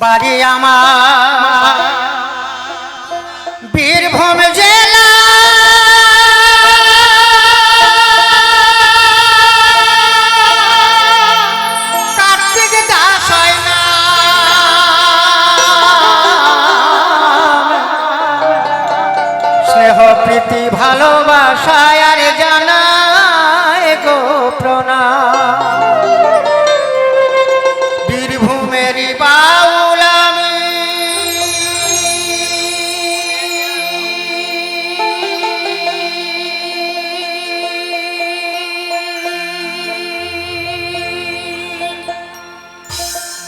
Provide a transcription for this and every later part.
বাড়ি আমার বীরভূম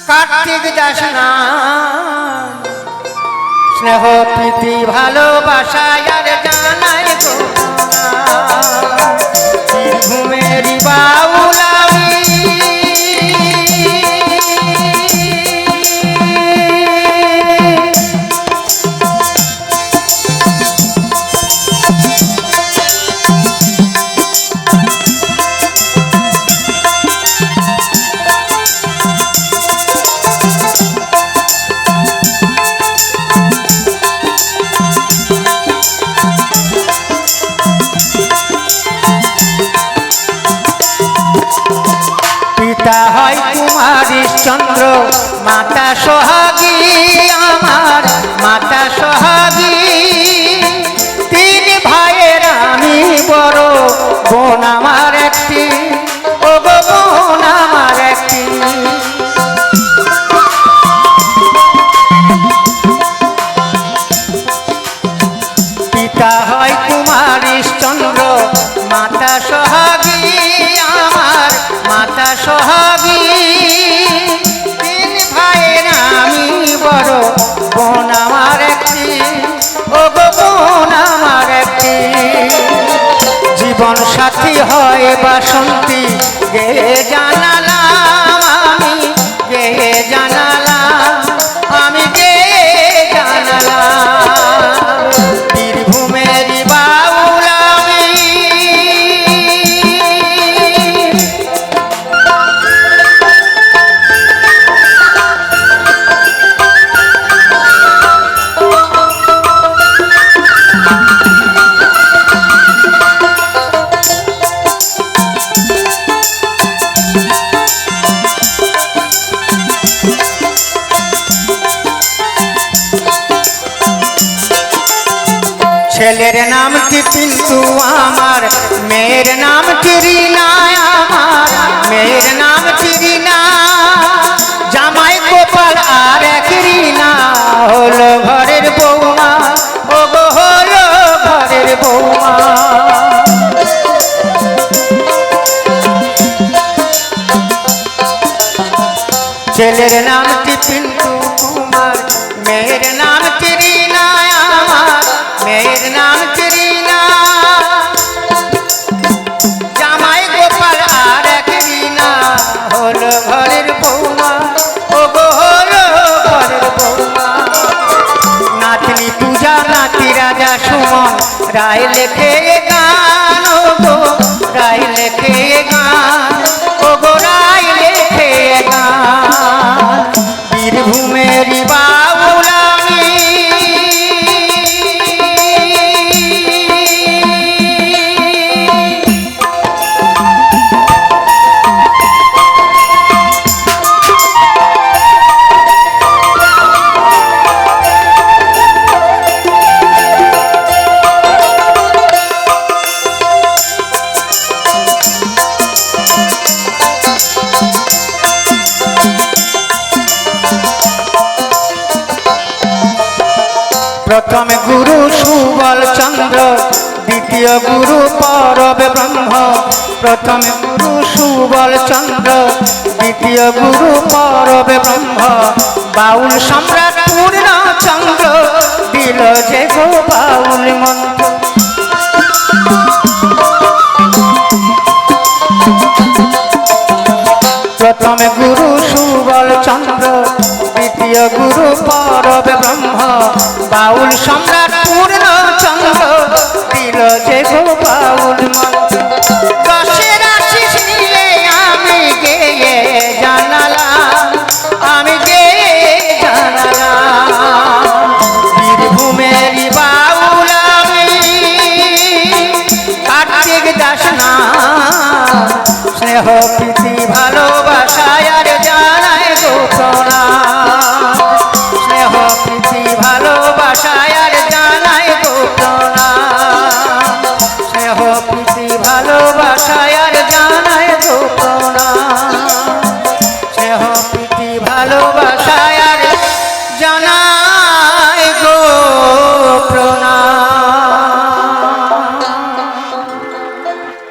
কার্তিক দাস না। স্নেহ প্রীতি ভালোবাসায় আর জানাই গো পিতা হয় কুমারী চন্দ্র মাতা সোহাগী আমার মাতা সোহাগী তিন ভাইয়ের আমি আমার একটি। ও আমার একটি। জীবন সাথী হয় বাসন্তী গে জানালাম ছেলের নাম কি পিন্টু আমার মেয়ের নাম কি রিনা আমার মেয়ের নাম কি রিনা জামাই গোপাল আর এক রিনা হলো ঘরের বৌমা ও গো হলো ঘরের বৌমা ছেলের নাম কি পূজা নাতি রাজা সুমন রায় লেখে গান গো। প্রথম গুরু সুবল চন্দ্র, দ্বিতীয় গুরু পরব ব্রহ্ম। প্রথম গুরু সুবল চন্দ্র, দ্বিতীয় গুরু পরব ব্রহ্ম। বাউল সম্রাট পূর্ণ চন্দ্র, দিল যে গো বাউল মন্ত্র। প্রথম গুরু সুবল চন্দ্র, দ্বিতীয় গুরু পরব ব্রহ্ম। বাউল সম্রাট পূর্ণ চন্দ্র দিল যে গো বাউল মন দশের আশিস নিয়ে আমি গেয়ে জানালাম, আমি গেয়ে জানালাম বীরভূমেরই বাউল আমি কার্তিক দাস না স্নেহ ভালোবাসা